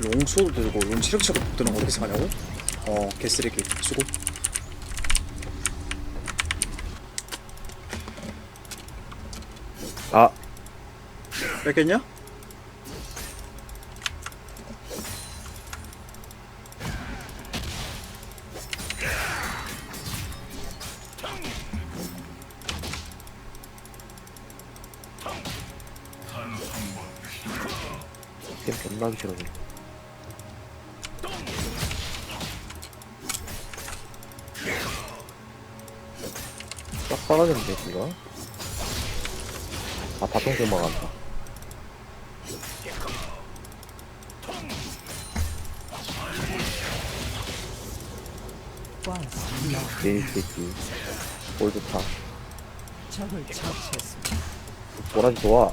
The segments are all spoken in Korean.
롱 소도 들고 롱 치력치력 못 드는 거 어떻게 생각하냐고? 어 개쓰레기 수고 아 뺏겼냐? 게임 존나 하기 싫어 딱 빨아졌는데 이거 아 바통 좀 막았다. 이 새끼 적을 처치했습니다. 보라지 좋아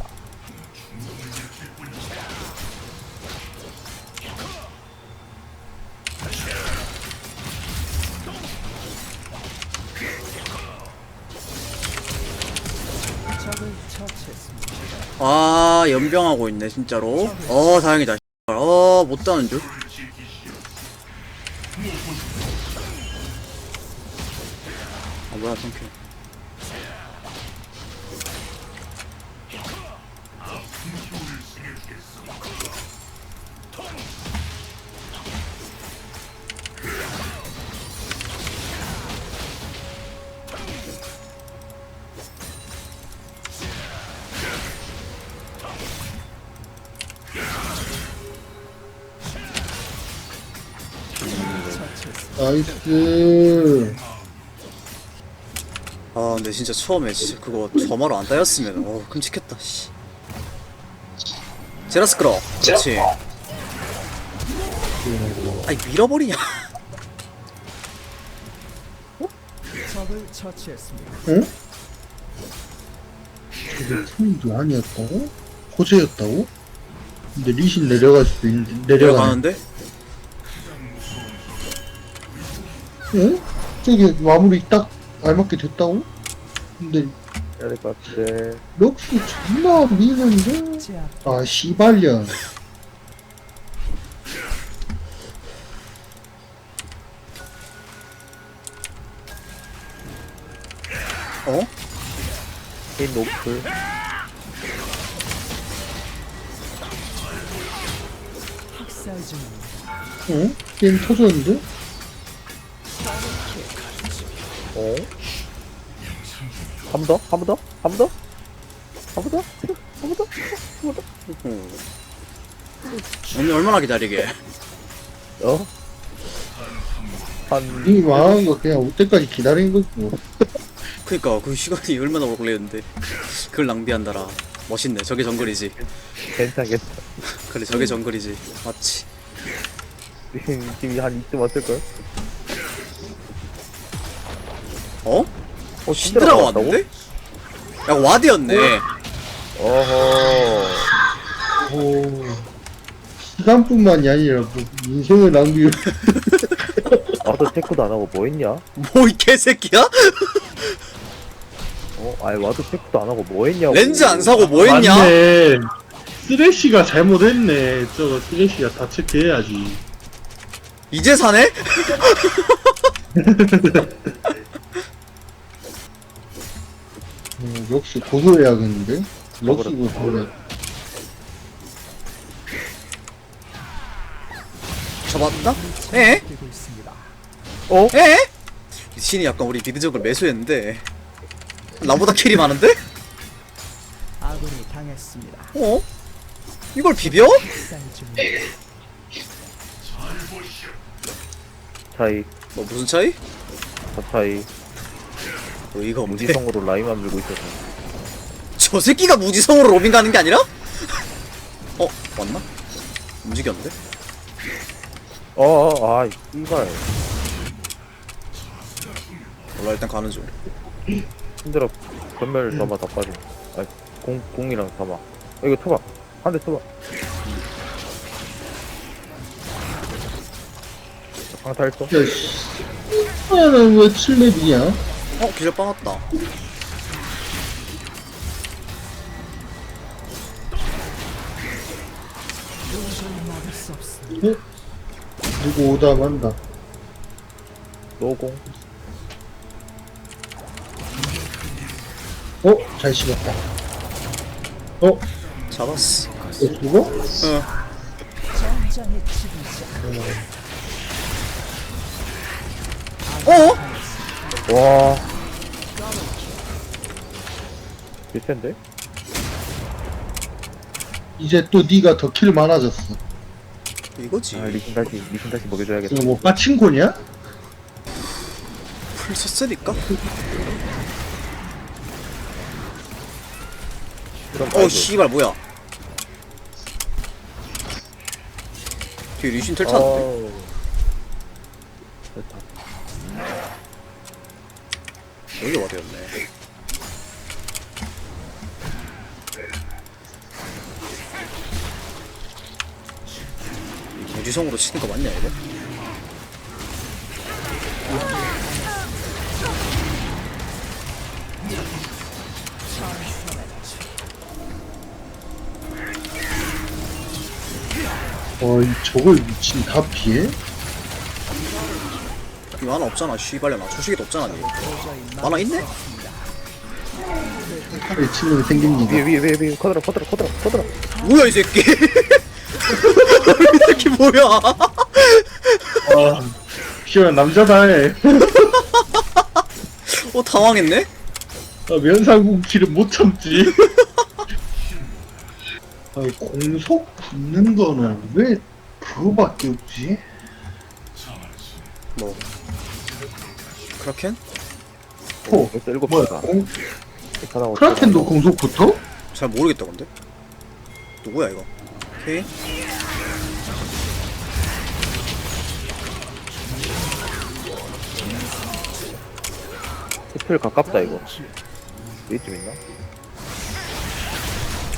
아 연병하고 있네 진짜로. 어 다행이다. 어못 따는 줄. 아, 뭐야 탱크 나이스. 아 근데 진짜 처음에 진짜 그거 저마로 안 따였으면 어 끔찍했다 씨 제라스 끌어 그렇지 아이 밀어버리냐 적을 처치했습니다. 응? 저게 팀도 아니었다고? 호재였다고? 근데 리신 내려갈 수도 있는데 내려가는 내려가는데 응? 저기 마무리 딱 알맞게 됐다고? 근데 해야 될 것 같은데 럭스 존나 미는데? 아 씨발년 어? 게임 노플 학살. 어? 게임 터졌는데? 어? 한번 더? 한 번 더? 한 번 더? 한 번 더? 한 번 더? 언니 얼마나 기다리게 어? 한 이 망한 거 그냥 올 때까지 기다린 거지 뭐. 그니까 그 시간이 얼마나 오래 걸리는데 그걸 낭비한다라 멋있네 저게 정글이지 괜찮겠다 그래 저게 정글이지 맞지 지금 지금 한 이쯤 왔을걸? 어? 어 시드라가 왔는데? 야 와드였네 어허 오. 시간뿐만이 아니라 뭐 인생을 낭비 와도 체크도 안 하고 뭐 했냐? 뭐 이 개새끼야? 어? 아니 와도 체크도 안 하고 뭐 했냐고 렌즈 안 사고 뭐 했냐? 맞네. 쓰레쉬가 잘못했네. 저거 쓰레쉬가 다 체크해야지. 이제 사네? 역시 고소해야겠는데? 럭스 고소해. 잡았나? 에? 되고 있습니다. 에? 신이 약간 우리 미드적을 매수했는데 나보다 킬이 많은데? 아군이 당했습니다. 어? 이걸 비벼? 차이 뭐 무슨 차이? 저 차이 의의가 없네 무지성으로 라인만 밀고 있어서 저 새끼가 무지성으로 로빈 가는 게 아니라? 어? 맞나? 움직였는데? 어어 아 이발 몰라 일단 가는 중 힘들어 전멸 담아 다 빠져 아니 공, 공이랑 담아 어, 이거 쳐봐 한 대 쳐봐 강타 했어 야, 씨. 야는 왜 7렙이냐? 어 기절 빠았다. 어? 누구 오다 만다. 노공. 어? 잘 씹었다. 어? 잡았어. 어, 죽어? 응. 어? 와. 비슷한데? 이제 또 네가 더 킬 많아졌어. 이거지. 아, 리신 다시, 리신 다시 먹여줘야겠다. 이거 뭐 빠친코냐? 풀 썼으니까. 그럼 어, 씨발, 뭐야. 뒤에 리신. 어우. 됐다. 여기 와드였네. 이 무지성으로 치는 거 맞냐, 이거? 어, 이 저걸 미친 다 피해? 이거 하나 없잖아, 씨발려나. 초식이도 없잖아, 니. 하나 있네? 팔에 치면 생긴 위에. 위에, 위에, 위에. 커들어, 커들어, 커들어, 커들어. 뭐야, 이 새끼. 이 새끼 뭐야. 아, 피어야 남자다 해. 어, 당황했네? 아, 면상국 킬은 못 참지. 아, 공속 있는 거는 왜 그거밖에 없지? 뭐. 크라켄? 호. 벌써 일곱 뭐야. 공, 크라켄도 공속 붙어? 잘 모르겠다, 근데. 누구야, 이거? 오케이. 스펠 가깝다, 이거. 여기쯤 있나?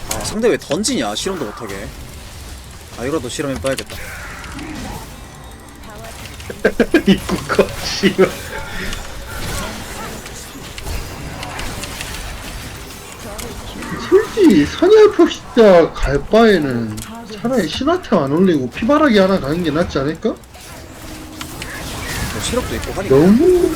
아, 상대 왜 던지냐? 실험도 못하게. 아, 이거라도 실험해 봐야겠다. 입구가, 씨발. 솔직히, 선열포 시자 갈 바에는 차라리 신화템 안 올리고 피바라기 하나 가는 게 낫지 않을까? 뭐 실험도 있고 하니까. 너무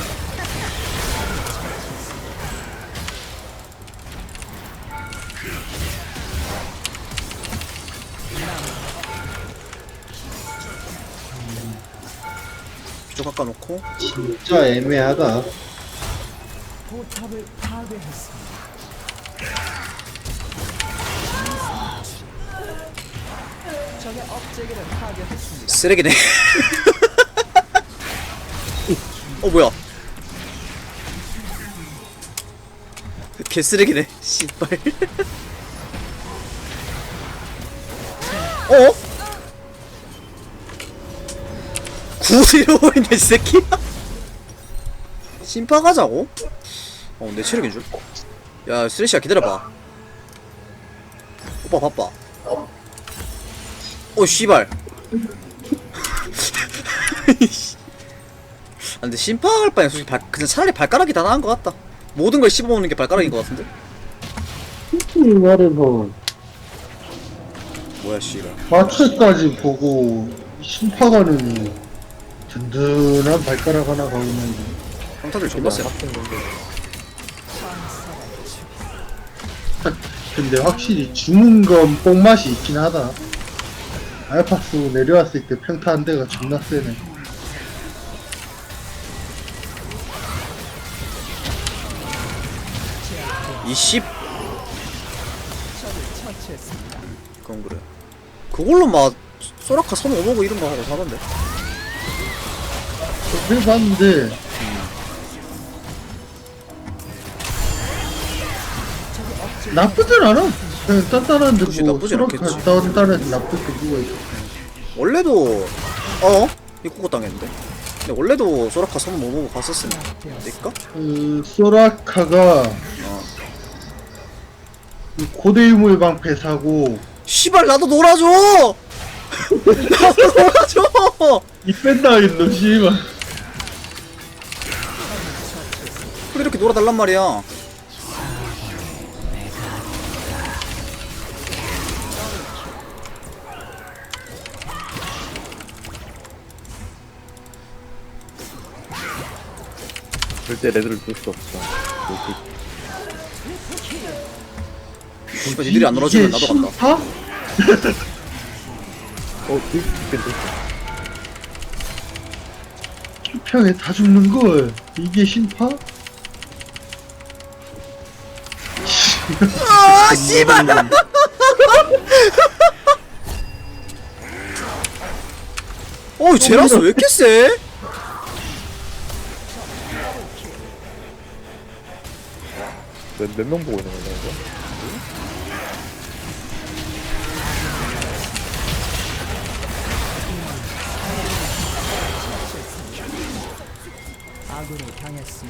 진짜 애매하다. 포탑을 파괴했습니다. 적의 업체계를 파괴했습니다. 쓰레기네. 어, 뭐야. 개 쓰레기네. 씨발. 어? 구디로 보이네, 이 새끼야. 심파 가자고? 어, 내 체력인 줄. 야, 쓰레시야, 기다려봐. 오빠 바빠. 어, 씨발. 아, 근데 심파할 바엔 솔직히 발, 그냥 차라리 발가락이 다 나은 것 같다. 모든 걸 씹어먹는 게 발가락인 것 같은데? 솔직히 말해서 뭐야, 씨발. 마트까지 보고 심파가는 든든한 발가락 하나 가오면 평타들 존나 세. 근데 확실히 주문 건 뽕맛이 있긴 하다 알파스 내려왔을 때 평타 한 대가 존나 세네 이씨. 그건 그래. 그걸로 막 소라카 선 오보고 이런 거 하고 사던데. 해봤는데 나쁘진 않아 그냥 단단한데 그치, 뭐 나쁘진 않겠지. 단단해서 나쁠 게 누가 있어 원래도 어 입구고 당했는데. 근데 원래도 소라카 선 오보고 갔었으니까. 그 소라카가 어. 그 고대 유물 방패 사고 씨발 나도 놀아줘. 나도 놀아줘. 이 뺀다 이놈 씨발 근데 이렇게 놀아달란 말이야 절대 레드를 둘수 없어. 그러니까 니들이 안 놀아주면 나도 간다 타? 어, 그, 괜찮다. 평에 다 죽는 걸 이게 심파? 아 씨발 어이 제라스 왜 이렇게 세? 몇, 몇명 보고 있는 거야, 이거?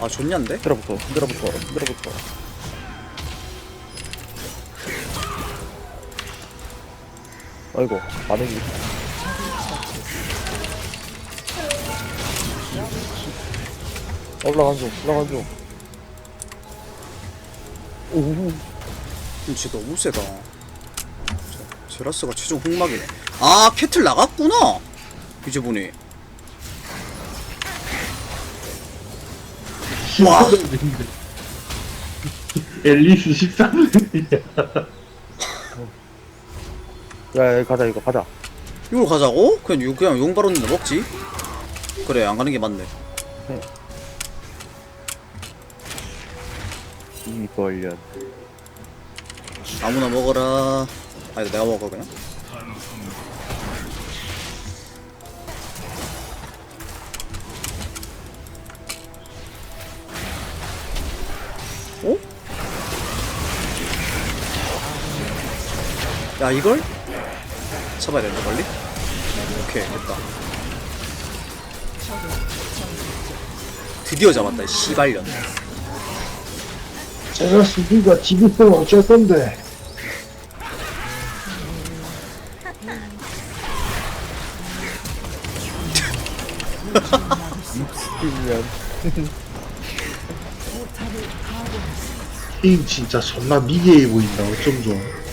아 좋냐인데? 흔들어붙어, 흔들어붙어, 흔들어붙어. 아이고, 반응이. 올라간 중, 올라간 중. 오우. 진짜 너무 세다 제- 제라스가 최종 홍막이네 아 캐틀 나갔구나 이제 보니 와. 앨리스 13년이 야 야, 야, 가자, 이거, 가자. 이걸 가자고? 그냥 용, 그냥 용 바로는데 먹지 그래 안 가는 게 맞네 이 벌련. 아무나 먹어라 아니 내가 먹어 그냥 어? 야 이걸? 잡아야 된다 빨리? 오케이 됐다. 드디어 잡았다 이 씨발년. 제가 수비가 지급은 어쩔 건데. 면. 잉 진짜 존나 미개해 보인다 어쩜 좋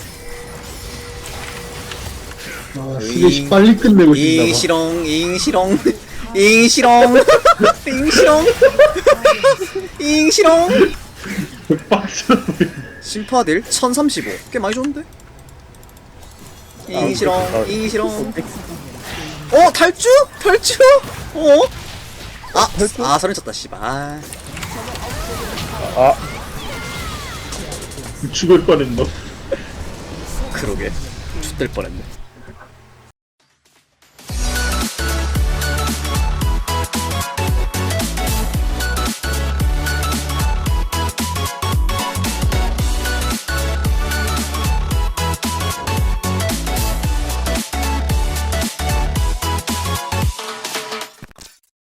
아아 빨리 끝내고 싶나 봐. 잉시렁 잉시렁 잉시렁 잉시렁 잉시렁 빡쳐 심파딜 1035 꽤 많이 줬는데? 잉시렁 잉시렁 어 탈주? 탈주? 어? 아, 아 서른 쳤다 씨발. 아, 아, 죽을 뻔했노 그러게. X될 뻔했네